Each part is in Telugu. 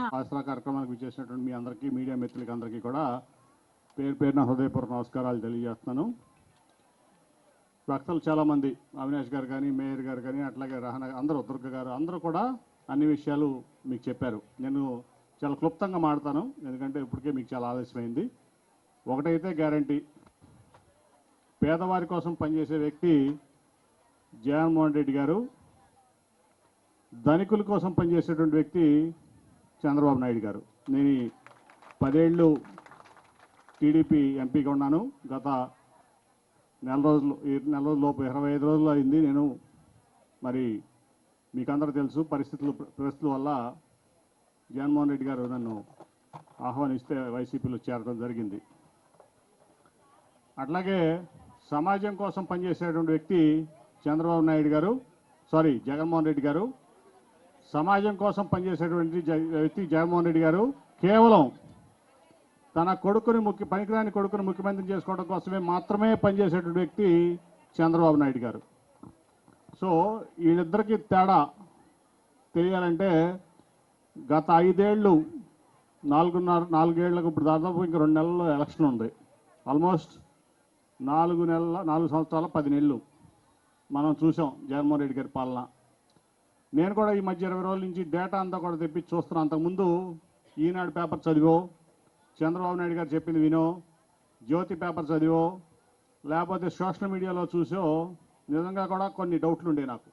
ఆసరా కార్యక్రమానికి విచ్చేసినటువంటి మీ అందరికీ మీడియా మిత్రులకి అందరికీ కూడా పేరు పేరున హృదయపూర్వక నమస్కారాలు తెలియజేస్తున్నాను. భక్తులు చాలామంది అవినాష్ గారు కానీ మేయర్ గారు కానీ అట్లాగే రహన అందరూ దుర్గ గారు అందరూ కూడా అన్ని విషయాలు మీకు చెప్పారు. నేను చాలా క్లుప్తంగా మాడతాను ఎందుకంటే ఇప్పటికే మీకు చాలా ఆలస్యమైంది. ఒకటైతే గ్యారంటీ. పేదవారి కోసం పనిచేసే వ్యక్తి జగన్మోహన్ రెడ్డి గారు ధనికుల కోసం పనిచేసేటువంటి వ్యక్తి చంద్రబాబు నాయుడు గారు. నేను పదేళ్ళు టీడీపీ ఎంపీగా ఉన్నాను. గత నెల రోజులు నెల రోజులలోపు ఇరవై ఐదు రోజులు అయింది. నేను మరి మీకందరూ తెలుసు పరిస్థితులు పరిస్థితుల వల్ల జగన్మోహన్ రెడ్డి గారు నన్ను ఆహ్వానిస్తే వైసీపీలో చేరడం జరిగింది. అట్లాగే సమాజం కోసం పనిచేసేటువంటి వ్యక్తి చంద్రబాబు నాయుడు గారు సారీ జగన్మోహన్ రెడ్డి గారు. సమాజం కోసం పనిచేసేటువంటి వ్యక్తి జగన్మోహన్ రెడ్డి గారు కేవలం తన కొడుకుని ముఖ్య పనికిరాని కొడుకుని ముఖ్యమంత్రి చేసుకోవడం కోసమే మాత్రమే పనిచేసేటువంటి వ్యక్తి చంద్రబాబు నాయుడు గారు. సో వీళ్ళిద్దరికీ తేడా తెలియాలంటే గత ఐదేళ్ళు నాలుగున్నర నాలుగేళ్ళకు ఇప్పుడు దాదాపు ఇంక రెండు నెలల్లో ఎలక్షన్ ఉంది. ఆల్మోస్ట్ నాలుగు నెలల నాలుగు సంవత్సరాల పది నెలలు మనం చూసాం జగన్మోహన్ రెడ్డి గారి పాలన. నేను కూడా ఈ మధ్య ఇరవై రోజుల నుంచి డేటా అంతా కూడా తెప్పించి చూస్తున్నాను అంతకుముందు ఈనాడు పేపర్ చదివో చంద్రబాబు నాయుడు గారు చెప్పింది వినో జ్యోతి పేపర్ చదివో లేకపోతే సోషల్ మీడియాలో చూసో నిజంగా కూడా కొన్ని డౌట్లు ఉండే నాకు.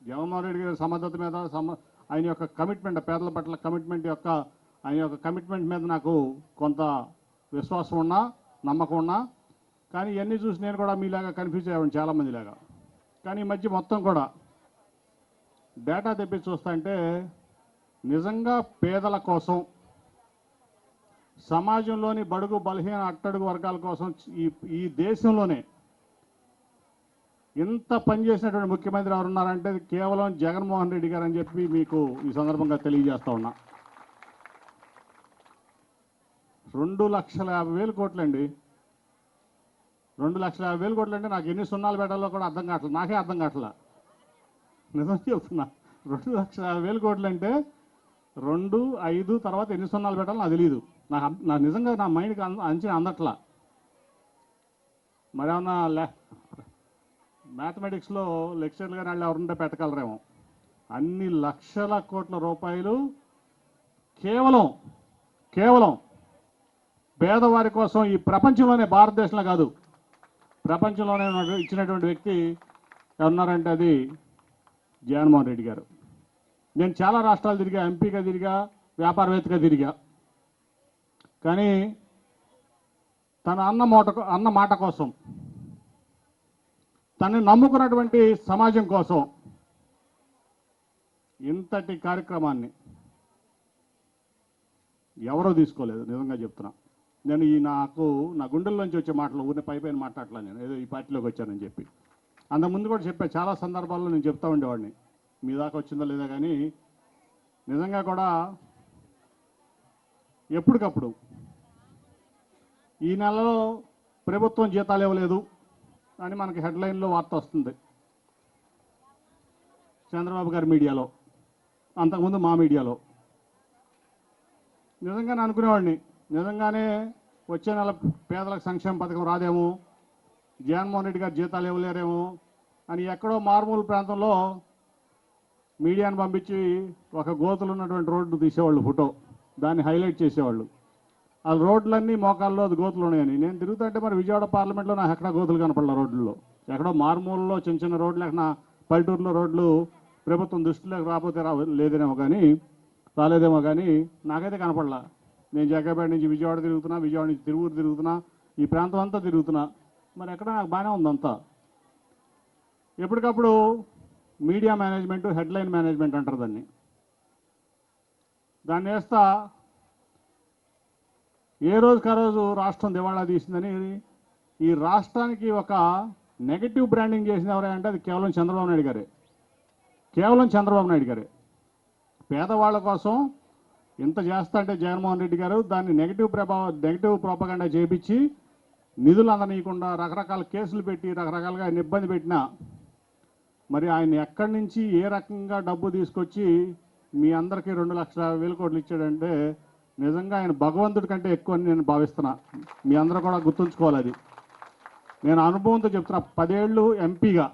జగన్మోహన్ రెడ్డి గారి సమర్థత మీద సమ ఆయన యొక్క కమిట్మెంట్ పేదల పట్ల కమిట్మెంట్ యొక్క ఆయన యొక్క కమిట్మెంట్ మీద నాకు కొంత విశ్వాసం ఉన్నా నమ్మకం ఉన్నా. కానీ ఇవన్నీ చూసి నేను కూడా మీలాగా కన్ఫ్యూజ్ అయ్యాను చాలామందిలాగా. కానీ ఈ మధ్య మొత్తం కూడా డేటా తెప్పించి చూస్తుంటే నిజంగా పేదల కోసం సమాజంలోని బడుగు బలహీన అట్టడుగు వర్గాల కోసం ఈ ఈ దేశంలోనే ఇంత పనిచేసినటువంటి ముఖ్యమంత్రి ఎవరున్నారంటే కేవలం జగన్మోహన్ రెడ్డి గారు అని చెప్పి మీకు ఈ సందర్భంగా తెలియజేస్తా ఉన్నా. రెండు లక్షల యాభై వేలు కోట్లండి. రెండు లక్షల యాభై వేలు కోట్లు అంటే నాకు ఎన్ని సున్నాలు పెట్టాలో కూడా అర్థం కావట్లేదు నాకే అర్థం కావట్లేదు నిజం చెప్తున్నా. రెండు లక్షల యాభై వేల కోట్లు అంటే రెండు ఐదు తర్వాత ఎన్ని సున్నాలు పెట్టాలో నాకు తెలియదు నాకు నా నిజంగా నా మైండ్కి అంద అంచనా అందట్లా. మరేమన్నా లే మ్యాథమెటిక్స్లో లెక్చర్లు కానీ వాళ్ళు ఎవరుంటే పెట్టగలరేమో. అన్ని లక్షల కోట్ల రూపాయలు కేవలం కేవలం పేదవారి కోసం ఈ ప్రపంచంలోనే భారతదేశంలో కాదు. ప్రపంచంలోనే ఇచ్చినటువంటి వ్యక్తి ఎవరున్నారంటే అది జగన్మోహన్ రెడ్డి గారు. నేను చాలా రాష్ట్రాలు తిరిగా ఎంపీగా తిరిగా వ్యాపారవేత్తగా తిరిగా. కానీ తన అన్న మూట అన్న మాట కోసం తనని నమ్ముకున్నటువంటి సమాజం కోసం ఇంతటి కార్యక్రమాన్ని ఎవరో తీసుకోలేదు నిజంగా చెప్తున్నా. నేను ఈ నాకు నా గుండెల్లోంచి వచ్చే మాటలు ఊరిని పై పైన మాట్లాడలే నేను ఏదో ఈ పార్టీలోకి వచ్చానని చెప్పి. అంతకుముందు కూడా చెప్పా చాలా సందర్భాల్లో నేను చెప్తా ఉండేవాడిని. మీ దాకా వచ్చిందో లేదో కానీ నిజంగా కూడా ఎప్పటికప్పుడు ఈ నెలలో ప్రభుత్వం జీతాలు ఇవ్వలేదు అని మనకి హెడ్లైన్లో వార్త వస్తుంది. చంద్రబాబు గారి మీడియాలో అంతకుముందు మా మీడియాలో. నిజంగానే అనుకునేవాడిని నిజంగానే వచ్చే నెల పేదలకు సంక్షేమ పథకం రాదేమో జగన్మోహన్ రెడ్డి గారు జీతాలు ఇవ్వలేరేమో అని ఎక్కడో మారుమూల ప్రాంతంలో మీడియాను పంపించి ఒక గోతులు ఉన్నటువంటి రోడ్డు తీసేవాళ్ళు ఫోటో. దాన్ని హైలైట్ చేసేవాళ్ళు. ఆ రోడ్లన్నీ మోకాల్లో అది గోతులు ఉన్నాయని. నేను తిరుగుతుంటే మరి విజయవాడ పార్లమెంట్లో నాకు ఎక్కడ గోతులు కనపడలే రోడ్లలో. ఎక్కడో మారుమూలలో చిన్న చిన్న రోడ్లు ఎక్కడ పల్లెటూరులో రోడ్లు ప్రభుత్వం దృష్టిలోకి రాకపోతే రా లేదేమో కానీ రాలేదేమో కానీ నాకైతే కనపడలా. నేను జగ్గపేట నుంచి విజయవాడ తిరుగుతున్నా విజయవాడ నుంచి తిరువురు తిరుగుతున్నా ఈ ప్రాంతం అంతా తిరుగుతున్నా. మరి ఎక్కడ నాకు బాగానే ఉందంతా ఎప్పటికప్పుడు మీడియా మేనేజ్మెంట్ హెడ్లైన్ మేనేజ్మెంట్ అంటారు దాన్ని. దాన్ని వేస్తా ఏ రోజుకి ఆ రోజు రాష్ట్రం దివాళా తీసిందని ఈ రాష్ట్రానికి ఒక నెగటివ్ బ్రాండింగ్ చేసింది ఎవరంటే అది కేవలం చంద్రబాబు నాయుడు గారే. కేవలం చంద్రబాబు నాయుడు గారే. పేదవాళ్ళ కోసం ఇంత చేస్తా అంటే జగన్మోహన్ రెడ్డి గారు దాన్ని నెగిటివ్ ప్రభావ నెగిటివ్ ప్రోపగండా చేపించి నిధులు అందనీయకుండా రకరకాల కేసులు పెట్టి రకరకాలుగా ఆయన ఇబ్బంది పెట్టినా మరి ఆయన ఎక్కడి నుంచి ఏ రకంగా డబ్బు తీసుకొచ్చి మీ అందరికీ రెండు లక్షల వేల కోట్లు ఇచ్చాడంటే నిజంగా ఆయన భగవంతుడి కంటే ఎక్కువ అని నేను భావిస్తున్నా. మీ అందరూ కూడా గుర్తుంచుకోవాలి అది. నేను అనుభవంతో చెప్తున్నా పదేళ్ళు ఎంపీగా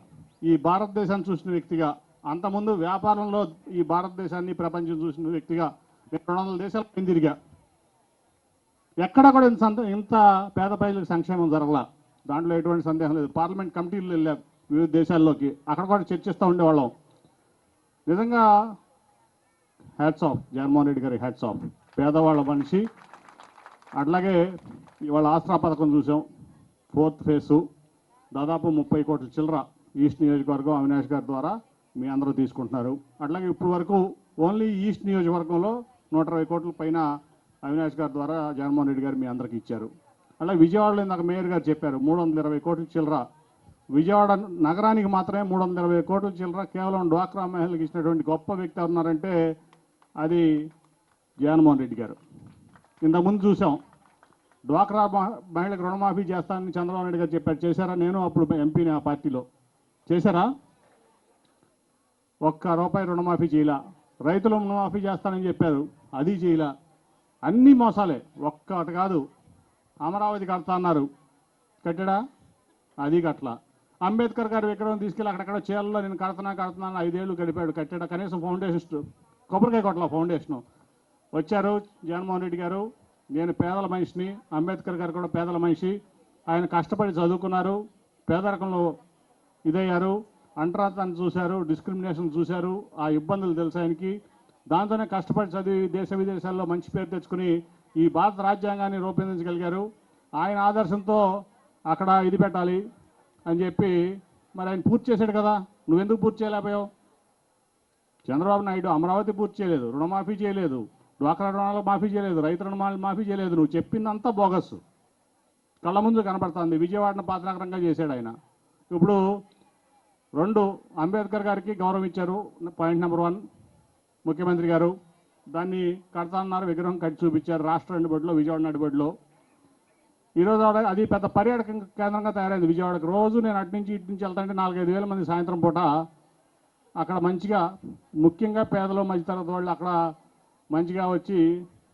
ఈ భారతదేశాన్ని చూసిన వ్యక్తిగా అంతకుముందు వ్యాపారంలో ఈ భారతదేశాన్ని ప్రపంచం చూసిన వ్యక్తిగా నేను రెండు వందల దేశాలు పైన తిరిగా. ఎక్కడ కూడా ఇంత ఇంత పేద ప్రజలకు సంక్షేమం జరగల. దాంట్లో ఎటువంటి సందేహం లేదు. పార్లమెంట్ కమిటీలు వెళ్ళాం వివిధ దేశాల్లోకి. అక్కడ కూడా చర్చిస్తూ ఉండేవాళ్ళం. నిజంగా హ్యాట్స్ ఆఫ్ జగన్మోహన్ రెడ్డి గారి హ్యాట్స్ ఆఫ్ పేదవాళ్ళ మనిషి. అట్లాగే ఇవాళ ఆసరా పథకం చూసాం. Fourth phase. దాదాపు ముప్పై కోట్ల చిల్లర ఈస్ట్ నియోజకవర్గం అవినాష్ గారి ద్వారా మీ అందరూ తీసుకుంటున్నారు. అట్లాగే ఇప్పటి వరకు ఓన్లీ ఈస్ట్ నియోజకవర్గంలో నూట ఇరవై కోట్ల పైన అవినాష్ గారి ద్వారా జగన్మోహన్ రెడ్డి గారు మీ అందరికీ ఇచ్చారు. అలాగే విజయవాడలో ఇందాక మేయర్ గారు చెప్పారు మూడు వందల ఇరవై కోట్ల చిల్లర. విజయవాడ నగరానికి మాత్రమే మూడు వందల ఇరవై కోట్ల చిల్లర కేవలం డ్వాక్రా మహిళలకు ఇచ్చినటువంటి గొప్ప వ్యక్తి ఉన్నారంటే అది జగన్మోహన్ రెడ్డి గారు. ఇంతకుముందు చూసాం డ్వాక్రా మహిళలకు రుణమాఫీ చేస్తానని చంద్రబాబు నాయుడు గారు చెప్పారు. చేశారా? నేను అప్పుడు ఎంపీని ఆ పార్టీలో. చేశారా? ఒక్క రూపాయి రుణమాఫీ చేయలా. రైతులు రుణమాఫీ చేస్తానని చెప్పారు అది చేయలా. అన్నీ మోసాలే. ఒక్కటి కాదు. అమరావతి కడతా అన్నారు. కట్టడా? అది కట్టలా. అంబేద్కర్ గారి విగ్రహం తీసుకెళ్ళి అక్కడక్కడ చీరల్లో నేను కడుతున్నా కడుతున్నాను ఐదేళ్ళు గడిపాడు కట్టాడు. కనీసం ఫౌండేషన్ కొబ్బరికాయ కొట్ల ఫౌండేషను. వచ్చారు జగన్మోహన్ రెడ్డి గారు. నేను పేదల మనిషిని అంబేద్కర్ గారు కూడా పేదల మనిషి. ఆయన కష్టపడి చదువుకున్నారు. పేదరికంలో ఇదయ్యారు. అంటరాతాన్ని చూశారు. డిస్క్రిమినేషన్ చూశారు. ఆ ఇబ్బందులు తెలుసు ఆయనకి. దాంతోనే కష్టపడి చదివి దేశ విదేశాల్లో మంచి పేరు తెచ్చుకుని ఈ భారత రాజ్యాంగాన్ని రూపొందించగలిగారు. ఆయన ఆదర్శంతో అక్కడ ఇది పెట్టాలి అని చెప్పి మరి ఆయన పూర్తి చేశాడు కదా. నువ్వెందుకు పూర్తి చేయలేకపోయావు? చంద్రబాబు నాయుడు అమరావతి పూర్తి చేయలేదు రుణమాఫీ చేయలేదు డ్వాక్రా రుణాలు మాఫీ చేయలేదు రైతు రుణాలు మాఫీ చేయలేదు. నువ్వు చెప్పిందంతా బోగస్. కళ్ళ ముందు కనపడుతుంది. విజయవాడను పాత్రాకరంగా చేశాడు ఆయన. ఇప్పుడు రెండు అంబేద్కర్ గారికి గౌరవం ఇచ్చారు. Point number one. ముఖ్యమంత్రి గారు దాన్ని కడతానన్నారు విగ్రహం కట్టి చూపించారు రాష్ట్ర నడిబడిలో విజయవాడ నడిబడిలో ఈరోజు ఆడ అది పెద్ద పర్యాటక కేంద్రంగా తయారైంది విజయవాడకు. రోజు నేను అటు నుంచి ఇటు నుంచి వెళ్తాంటే నాలుగైదు వేల మంది సాయంత్రం పూట అక్కడ మంచిగా ముఖ్యంగా పేదలు మధ్యతరగతి వాళ్ళు అక్కడ మంచిగా వచ్చి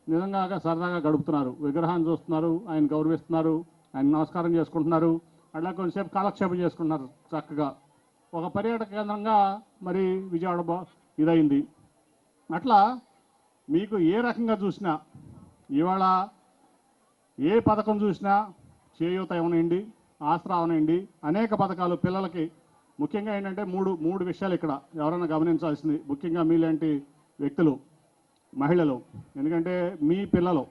నిజంగా సరదాగా గడుపుతున్నారు. విగ్రహాన్ని చూస్తున్నారు ఆయన గౌరవిస్తున్నారు ఆయన నమస్కారం చేసుకుంటున్నారు. అట్లా కొంచెంసేపు కాలక్షేపం చేసుకుంటున్నారు చక్కగా. ఒక పర్యాటక కేంద్రంగా మరి విజయవాడ బా ఇదైంది. అట్లా మీకు ఏ రకంగా చూసినా ఇవాళ ఏ పథకం చూసినా చేయూత ఇవ్వనండి ఆసరా అవనండి అనేక పథకాలు పిల్లలకి ముఖ్యంగా ఏంటంటే మూడు మూడు విషయాలు ఇక్కడ ఎవరైనా గమనించాల్సింది. ముఖ్యంగా మీలాంటి వ్యక్తులు మహిళలు ఎందుకంటే మీ పిల్లలు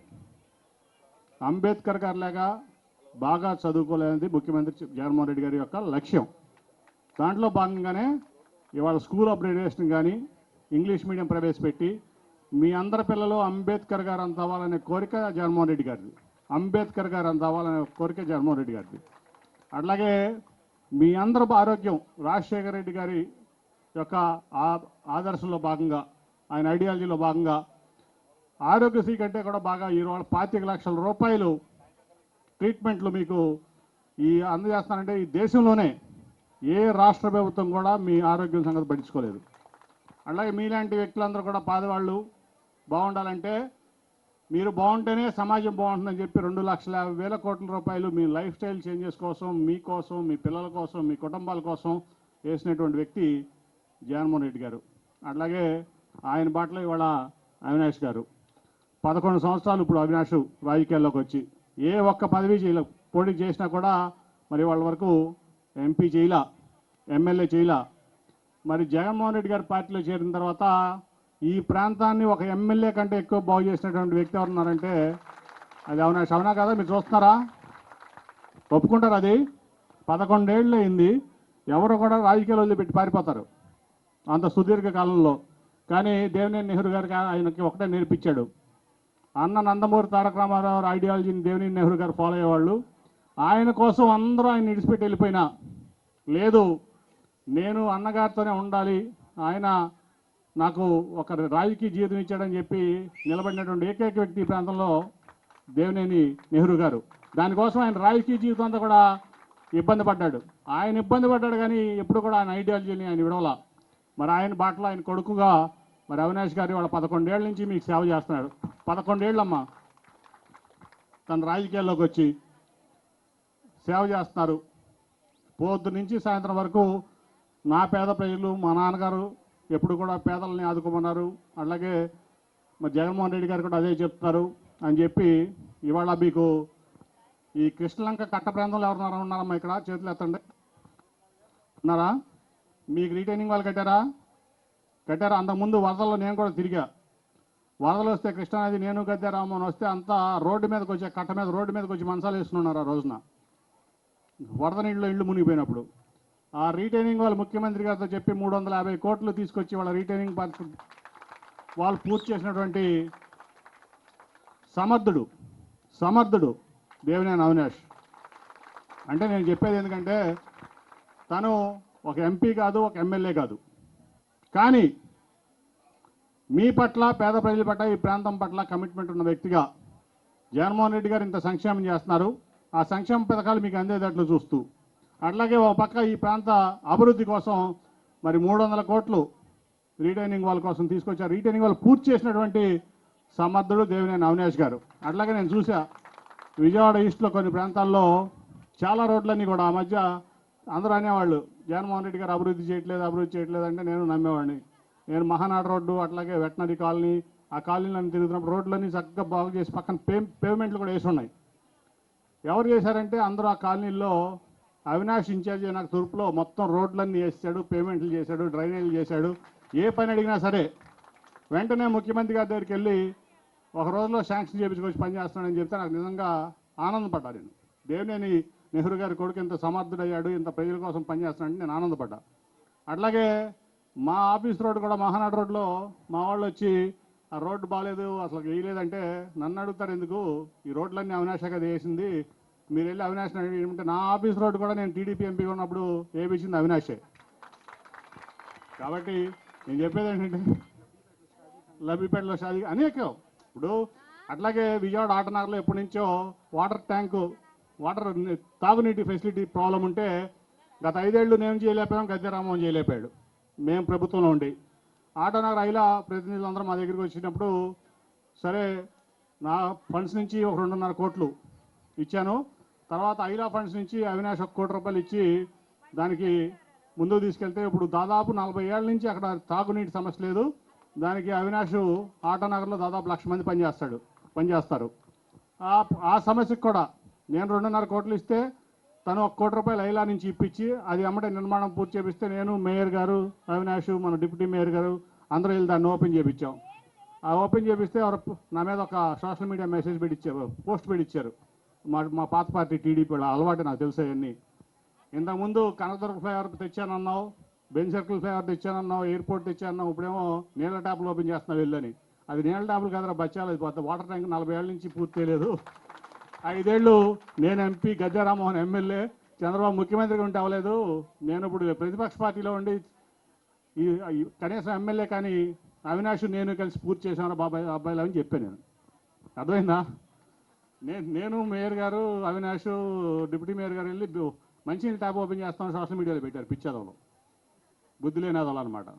అంబేద్కర్ గారు లాగా బాగా చదువుకోలేనిది ముఖ్యమంత్రి జగన్మోహన్ రెడ్డి గారి యొక్క లక్ష్యం. దాంట్లో భాగంగానే ఇవాళ స్కూల్ అప్గ్రేడేషన్ కానీ ఇంగ్లీష్ మీడియం ప్రవేశపెట్టి మీ అందరి పిల్లలు అంబేద్కర్ గారు అంత అవ్వాలనే కోరిక జగన్మోహన్ రెడ్డి గారిది. అంబేద్కర్ గారు అంత అవ్వాలనే కోరిక జగన్మోహన్ రెడ్డి గారిది. అట్లాగే మీ అందరూ ఆరోగ్యం రాజశేఖర రెడ్డి గారి యొక్క ఆదర్శంలో భాగంగా ఆయన ఐడియాలజీలో భాగంగా ఆరోగ్యశ్రీ కంటే కూడా బాగా ఈరోజు పాతిక లక్షల రూపాయలు ట్రీట్మెంట్లు మీకు ఈ అందజేస్తానంటే ఈ దేశంలోనే ఏ రాష్ట్ర ప్రభుత్వం కూడా మీ ఆరోగ్యం సంగతి పట్టించుకోలేదు. అలాగే మీలాంటి వ్యక్తులందరూ కూడా పాదవాళ్ళు బాగుండాలంటే మీరు బాగుంటేనే సమాజం బాగుంటుందని చెప్పి రెండు లక్షల యాభై వేల కోట్ల రూపాయలు మీ లైఫ్ స్టైల్ చేంజెస్ కోసం మీకోసం మీ పిల్లల కోసం మీ కుటుంబాల కోసం వేసినటువంటి వ్యక్తి జగన్మోహన్ రెడ్డి గారు. అట్లాగే ఆయన బాటలో ఇవాళ అవినాష్ గారు. పదకొండు సంవత్సరాలు ఇప్పుడు అవినాష్ రాజకీయాల్లోకి వచ్చి. ఏ ఒక్క పదవి చేయలే పోటీ చేసినా కూడా మరి వాళ్ళ వరకు ఎంపీ చేయలా ఎమ్మెల్యే చేయలా. మరి జగన్మోహన్ రెడ్డి గారి పార్టీలో చేరిన తర్వాత ఈ ప్రాంతాన్ని ఒక ఎమ్మెల్యే కంటే ఎక్కువ బాగు చేసినటువంటి వ్యక్తి ఎవరున్నారంటే అది అవునా అవునా కదా? మీరు చూస్తున్నారా? ఒప్పుకుంటారు అది? పదకొండేళ్ళు అయింది. ఎవరు కూడా రాజకీయాలు వదిలిపెట్టి పారిపోతారు. అంత సుదీర్ఘ కాలంలో. కానీ దేవినేని నెహ్రూ గారికి ఆయనకి ఒకటే నేర్పించాడు. అన్న నందమూరి తారక రామారావు ఐడియాలజీని దేవినేని నెహ్రూ గారు ఫాలో అయ్యేవాళ్ళు. ఆయన కోసం అందరూ ఆయన విడిచిపెట్టి వెళ్ళిపోయినా. లేదు నేను అన్నగారితోనే ఉండాలి. ఆయన నాకు ఒక రాజకీయ జీవితం ఇచ్చాడని చెప్పి నిలబడినటువంటి ఏకైక వ్యక్తి ఈ ప్రాంతంలో దేవినేని నెహ్రూ గారు. దానికోసం ఆయన రాజకీయ జీవితం అంతా కూడా ఇబ్బంది పడ్డాడు. ఆయన ఇబ్బంది పడ్డాడు కానీ ఎప్పుడు కూడా ఆయన ఐడియాలజీని ఆయన విడవల. మరి ఆయన బాటలో ఆయన కొడుకుగా మరి అవినాష్ గారు వాళ్ళ పదకొండేళ్ళ నుంచి మీకు సేవ చేస్తున్నాడు. పదకొండేళ్ళమ్మా తన రాజకీయాల్లోకి వచ్చి సేవ చేస్తున్నారు. పొద్దు నుంచి సాయంత్రం వరకు నా పేద ప్రజలు మా నాన్నగారు ఎప్పుడు కూడా పేదలని ఆదుకోమన్నారు. అలాగే మా జగన్మోహన్ రెడ్డి గారు కూడా అదే చెప్తున్నారు అని చెప్పి ఇవాళ మీకు ఈ కృష్ణలంక కట్ట ప్రాంతంలో ఎవరున్నారా ఉన్నారమ్మా ఇక్కడ చేతులు ఎత్తండి. ఉన్నారా? మీకు రీటైనింగ్ వాళ్ళు కట్టారా? కట్టారా? అంతకుముందు వరదల్లో నేను కూడా తిరిగా. వరదలు వస్తే కృష్ణానది నేను గద్దెరామని వస్తే అంతా రోడ్డు మీదకి వచ్చే కట్ట మీద రోడ్డు మీదకి వచ్చి మనసాలు వేస్తున్నారు ఆ రోజున. వరద నీళ్ళు ఇళ్ళు మునిగిపోయినప్పుడు. ఆ రీటైనింగ్ వాళ్ళు ముఖ్యమంత్రి గారితో చెప్పి మూడు వందల యాభై కోట్లు తీసుకొచ్చి వాళ్ళ రీటైనింగ్ పార్క్ వాళ్ళు పూర్తి చేసినటువంటి సమర్థుడు సమర్థుడు దేవినేని అవినాష్. అంటే నేను చెప్పేది ఎందుకంటే తను ఒక ఎంపీ కాదు ఒక ఎమ్మెల్యే కాదు. కానీ మీ పట్ల పేద ప్రజల పట్ల ఈ ప్రాంతం పట్ల కమిట్మెంట్ ఉన్న వ్యక్తిగా జగన్మోహన్ రెడ్డి గారు ఇంత సంక్షేమం చేస్తున్నారు. ఆ సంక్షేమ పథకాలు మీకు అందేటట్లు చూస్తూ అట్లాగే ఒక పక్క ఈ ప్రాంత అభివృద్ధి కోసం మరి మూడు వందల కోట్లు రీటైనింగ్ వాళ్ళ కోసం తీసుకొచ్చారు. రీటైనింగ్ వాళ్ళు పూర్తి చేసినటువంటి సమర్థుడు దేవినేని అవినాష్ గారు. అట్లాగే నేను చూసా విజయవాడ ఈస్ట్లో కొన్ని ప్రాంతాల్లో చాలా రోడ్లన్నీ కూడా ఆ మధ్య అందరూ అనేవాళ్ళు జగన్మోహన్ రెడ్డి గారు అభివృద్ధి చేయట్లేదు అభివృద్ధి చేయట్లేదు అంటే నేను నమ్మేవాడిని. నేను మహానాడు రోడ్డు అట్లాగే వెటనరీ కాలనీ ఆ కాలనీలను తిరుగుతున్నప్పుడు రోడ్లన్నీ చక్కగా బాగు చేసి పక్కన పే పేమెంట్లు కూడా వేసి ఉన్నాయి. ఎవరు చేశారంటే అందరూ ఆ కాలనీల్లో అవినాష్ ఇన్ఛార్జ్ నాకు తూర్పులో మొత్తం రోడ్లన్నీ వేసాడు పేమెంట్లు చేశాడు డ్రైనేజీలు చేశాడు. ఏ పని అడిగినా సరే వెంటనే ముఖ్యమంత్రి గారి దగ్గరికి వెళ్ళి ఒక రోజులో శాంక్షన్ చేయించుకొచ్చి పని చేస్తున్నాడని చెప్తే నాకు నిజంగా ఆనందపడ్డా నేను. దేవినేని నెహ్రూ గారి కొడుకు ఇంత సమర్థుడయ్యాడు ఇంత ప్రజల కోసం పనిచేస్తున్నాడని నేను ఆనందపడ్డా. అట్లాగే మా ఆఫీస్ రోడ్డు కూడా మహానాడు రోడ్లో మా వాళ్ళు వచ్చి ఆ రోడ్డు బాగాలేదు అసలు వేయలేదంటే నన్ను అడుగుతారు ఎందుకు? ఈ రోడ్లన్నీ అవినాష్ కదా వేసింది మీరు వెళ్ళి అవినాష్ అంటే నా ఆఫీస్ రోడ్డు కూడా నేను టీడీపీ ఎంపీ ఉన్నప్పుడు ఏపించింది అవినాషే. కాబట్టి నేను చెప్పేది ఏంటంటే లబ్బిపేటలో షాది అనేకం ఇప్పుడు అట్లాగే విజయవాడ ఆటనగర్లో ఎప్పటి నుంచో వాటర్ ట్యాంకు వాటర్ తాగునీటి ఫెసిలిటీ ప్రాబ్లం ఉంటే గత ఐదేళ్ళు నేను చేయలేకపోయాం గద్దెరామోహన్ చేయలేపాడు మేము ప్రభుత్వంలో ఉండి. ఆటోనగర్ ఐలా ప్రతినిధులందరూ మా దగ్గరికి వచ్చినప్పుడు సరే నా ఫండ్స్ నుంచి ఒక రెండున్నర కోట్లు ఇచ్చాను. తర్వాత ఐలా ఫండ్స్ నుంచి అవినాష్ ఒక కోటి రూపాయలు ఇచ్చి దానికి ముందుకు తీసుకెళ్తే ఇప్పుడు దాదాపు నలభై ఏళ్ళ నుంచి అక్కడ తాగునీటి సమస్య లేదు. దానికి అవినాష్ ఆటోనగర్లో దాదాపు లక్ష మంది పనిచేస్తాడు పనిచేస్తారు. ఆ ఆ సమస్యకు కూడా నేను రెండున్నర కోట్లు ఇస్తే తను ఒక కోటి రూపాయలు ఐలా నుంచి ఇప్పించి అది అమ్మటే నిర్మాణం పూర్తి చేపిస్తే నేను మేయర్ గారు అవినాష్ మన డిప్యూటీ మేయర్ గారు అందరూ వెళ్ళి దాన్ని ఓపెన్ చేయించాం ఆ ఓపెన్ చేపిస్తే ఎవరు నా మీద ఒక సోషల్ మీడియా మెసేజ్ పెట్టించారు పోస్ట్ పెట్టించారు మా మా పాత పార్టీ టీడీపీ వాళ్ళ అలవాటు నాకు తెలుసు అవన్నీ. ఇంతకుముందు కనదుర్గ ఫ్లైఓవర్ తెచ్చానన్నావు బెన్ సర్కిల్ ఫ్లైఓవర్ తెచ్చానన్నావు ఎయిర్పోర్ట్ తెచ్చానన్నావు ఇప్పుడేమో నీళ్ళ ట్యాప్లు ఓపెన్ చేస్తున్నావు వెళ్ళని. అది నీళ్ళ ట్యాపులు కాదురా బచ్చాలి అది పోతే వాటర్ ట్యాంక్ నలభై ఏళ్ళ నుంచి పూర్తి చేయలేదు. ఐదేళ్ళు నేను ఎంపీ గద్దె ఎమ్మెల్యే చంద్రబాబు ముఖ్యమంత్రిగా ఉంటే అవ్వలేదు. నేను ఇప్పుడు ప్రతిపక్ష పార్టీలో ఉండి ఈ కనీసం ఎమ్మెల్యే కానీ అవినాష్ నేను కలిసి పూర్తి చేశాను బాబాయ్ అబ్బాయిలు అని చెప్పాను నేను. అర్థమైందా? నేను మేయర్ గారు అవినాష్ డిప్యూటీ మేయర్ గారు వెళ్ళి మంచి మంచినీళ్ళు ట్యాప్ ఓపెన్ చేస్తాం సోషల్ మీడియాలో పెట్టారు పిచ్చేదవలు బుద్ధి లేని అదలు అనమాట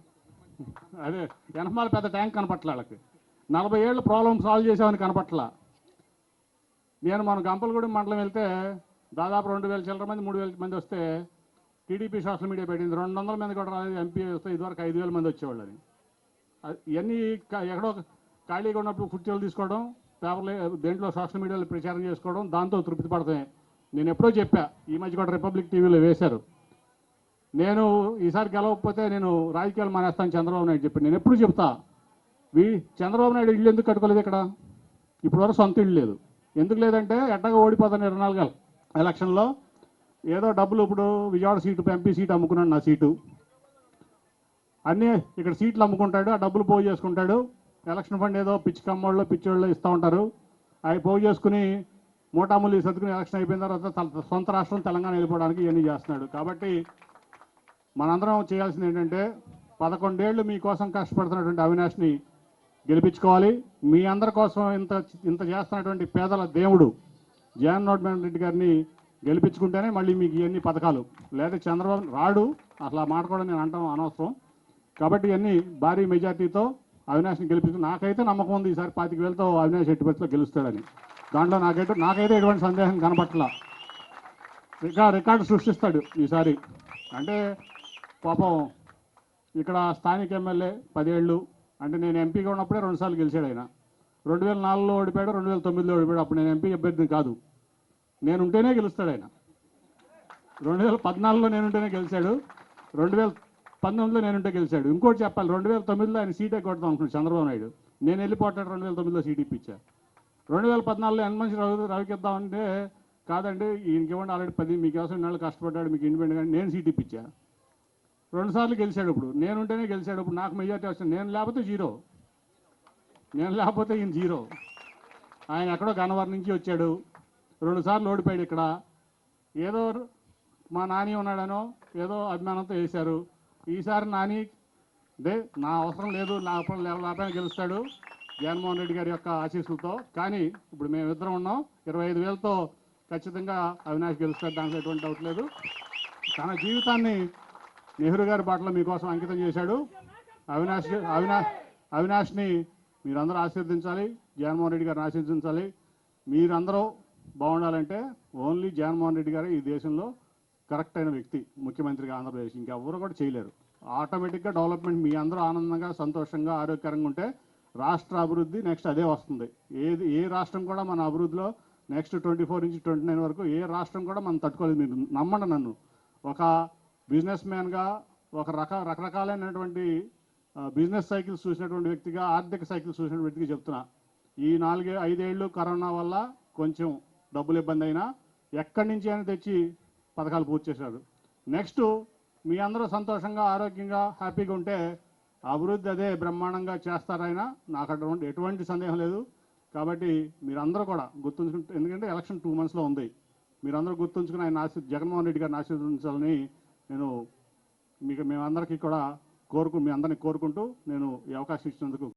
అదే ఎనమాల పెద్ద ట్యాంక్ కనపట్ల వాళ్ళకి నలభై ఏళ్ళు ప్రాబ్లం సాల్వ్ చేసామని కనపట్ల. నేను మన గంపలగూడెం మండలం వెళ్తే దాదాపు రెండు వేల చిల్లర మంది మూడు వేల మంది వస్తే టీడీపీ సోషల్ మీడియా పెట్టింది. రెండు వందల మంది కూడా రాలేదు ఎంపీ వస్తే ఇదివరకు ఐదు వేల మంది వచ్చేవాళ్ళని అది- ఇవన్నీ ఎక్కడో ఖాళీగా ఉన్నప్పుడు కుర్చీలు తీసుకోవడం పేపర్లు దేంట్లో సోషల్ మీడియాలో ప్రచారం చేసుకోవడం దాంతో తృప్తి పడతాయి. నేను ఎప్పుడో చెప్పా ఈ మధ్య కూడా రిపబ్లిక్ టీవీలో వేశారు. నేను ఈసారి గెలవకపోతే నేను రాజకీయాలు మానేస్తాను చంద్రబాబు నాయుడు చెప్పి. నేను ఎప్పుడు చెప్తా వీ చంద్రబాబు నాయుడు ఇల్లు ఎందుకు కట్టుకోలేదు ఇక్కడ? ఇప్పుడు వరకు సొంత ఇల్లు లేదు. ఎందుకు లేదంటే ఎట్టగా ఓడిపోతాను ఇరవై నాలుగు ఎలక్షన్లో. ఏదో డబ్బులు ఇప్పుడు విజయవాడ సీటు ఎంపీ సీటు అమ్ముకున్నాడు నా సీటు. అన్నీ ఇక్కడ సీట్లు అమ్ముకుంటాడు ఆ డబ్బులు పోగు చేసుకుంటాడు. ఎలక్షన్ ఫండ్ ఏదో పిచ్చి కమ్మోళ్ళు పిచ్చోళ్ళు ఇస్తూ ఉంటారు. అవి పోగు చేసుకుని మూటాములు సర్దుకుని ఎలక్షన్ అయిపోయిన తర్వాత సొంత రాష్ట్రం తెలంగాణ వెళ్ళిపోవడానికి ఇవన్నీ చేస్తున్నాడు. కాబట్టి మనందరం చేయాల్సింది ఏంటంటే పదకొండేళ్ళు మీకోసం కష్టపడుతున్నటువంటి అవినాష్ని గెలిపించుకోవాలి. మీ అందరి కోసం ఇంత ఇంత చేస్తున్నటువంటి పేదల దేవుడు జగన్మోహన్ రెడ్డి గారిని గెలిపించుకుంటేనే మళ్ళీ మీకు ఇవన్నీ పథకాలు. లేదా చంద్రబాబు రాడు అసలు ఆ మాట కూడా నేను అంటాం అనవసరం. కాబట్టి ఇవన్నీ భారీ మెజార్టీతో అవినాష్ని గెలిపించి నాకైతే నమ్మకం ఉంది ఈసారి పాతిక వేలతో అవినాష్ ఎట్టి పరిస్థితిలో గెలుస్తాడని. దాంట్లో నాకైతే నాకైతే ఎటువంటి సందేహం కనపట్ల. రికార్డ్ రికార్డు సృష్టిస్తాడు ఈసారి. అంటే పాపం ఇక్కడ స్థానిక ఎమ్మెల్యే పదేళ్ళు అంటే నేను ఎంపీగా ఉన్నప్పుడే రెండుసార్లు గెలిచాడు ఆయన. రెండు వేల నాలుగులో ఓడిపోయాడు రెండు వేల తొమ్మిదిలో ఓడిపోయాడు. అప్పుడు నేను ఎంపీ అభ్యర్థిని కాదు. నేను ఉంటేనే గెలుస్తాడు ఆయన. రెండు వేల పద్నాలుగులో నేనుంటేనే గెలిచాడు. రెండు వేల పంతొమ్మిదిలో నేనుంటే గెలిచాడు. ఇంకోటి చెప్పాలి రెండు వేల తొమ్మిదిలో ఆయన సీటే కొడతాం అనుకున్నాడు చంద్రబాబు నాయుడు. నేను వెళ్ళిపోతాడు రెండు వేల తొమ్మిదిలో సీట్ ఇప్పించా. రెండు వేల పద్నాలుగులో ఎన్మంచి రవి రవికిద్దామంటే కాదండి ఈయనకి ఇవ్వండి ఆల్రెడీ పది మీకోసం ఇన్నాళ్ళు కష్టపడ్డాడు మీకు ఇండిపెండెంట్ కానీ నేను సీట్ ఇప్పించా. రెండు సార్లు గెలిచాడు ఇప్పుడు. నేను ఉంటేనే గెలిచాడు ఇప్పుడు. నాకు మెజార్టీ వస్తుంది నేను లేకపోతే జీరో. నేను లేకపోతే ఈయన జీరో. ఆయన ఎక్కడో గన్నవరం నుంచి వచ్చాడు. రెండు సార్లు ఓడిపోయాడు ఇక్కడ. ఏదో మా నాని ఉన్నాడనో ఏదో అభిమానంతో వేశారు. ఈసారి నాని దే నా అవసరం లేదు నా అవసరం లేవ గెలుస్తాడు జగన్మోహన్ రెడ్డి గారి యొక్క ఆశీస్సులతో. కానీ ఇప్పుడు మేము ఇద్దరం ఉన్నాం. ఇరవై ఐదు వేలతో ఖచ్చితంగా అవినాష్ గెలుస్తాడు దాంట్లో ఎటువంటి డౌట్ లేదు. తన జీవితాన్ని నెహ్రూ గారి బాటలో మీకోసం అంకితం చేశాడు. అవినాష్ అవినాష్ అవినాష్ని మీరందరూ ఆశీర్వదించాలి జగన్మోహన్ రెడ్డి గారిని ఆశీర్వదించాలి. మీరందరూ బాగుండాలంటే ఓన్లీ జగన్మోహన్ రెడ్డి గారు ఈ దేశంలో కరెక్ట్ అయిన వ్యక్తి ముఖ్యమంత్రిగా ఆంధ్రప్రదేశ్ ఇంకెవరు కూడా చేయలేరు. ఆటోమేటిక్గా డెవలప్మెంట్ మీ అందరూ ఆనందంగా సంతోషంగా ఆరోగ్యకరంగా ఉంటే రాష్ట్ర అభివృద్ధి నెక్స్ట్ అదే వస్తుంది. ఏది ఏ రాష్ట్రం కూడా మన అభివృద్ధిలో నెక్స్ట్ ట్వంటీ ఫోర్ నుంచి ట్వంటీ నైన్ వరకు ఏ రాష్ట్రం కూడా మనం తట్టుకోలేదు. మీరు నమ్మండి నన్ను. ఒక బిజినెస్ మ్యాన్గా ఒక రక రకరకాలైనటువంటి బిజినెస్ సైకిల్స్ చూసినటువంటి వ్యక్తిగా ఆర్థిక సైకిల్స్ చూసిన వ్యక్తిగా చెప్తున్నా. ఈ నాలుగే ఐదేళ్ళు కరోనా వల్ల కొంచెం డబ్బులు ఇబ్బంది అయినా ఎక్కడి నుంచి అయినా తెచ్చి పథకాలు పూర్తి చేశారు. నెక్స్ట్ మీ అందరూ సంతోషంగా ఆరోగ్యంగా హ్యాపీగా ఉంటే అభివృద్ధి అదే బ్రహ్మాండంగా చేస్తారైనా నాకు అటువంటి ఎటువంటి సందేహం లేదు. కాబట్టి మీరందరూ కూడా గుర్తుంచుకుంటే ఎందుకంటే ఎలక్షన్ టూ మంత్స్లో ఉంది. మీరందరూ గుర్తుంచుకుని ఆయన ఆశీ జగన్మోహన్ రెడ్డి గారిని ఆశీర్వదించాలని నేను మీకు మేమందరికీ కూడా కోరుకు మీ అందరినీ కోరుకుంటూ నేను ఈ అవకాశం ఇచ్చినందుకు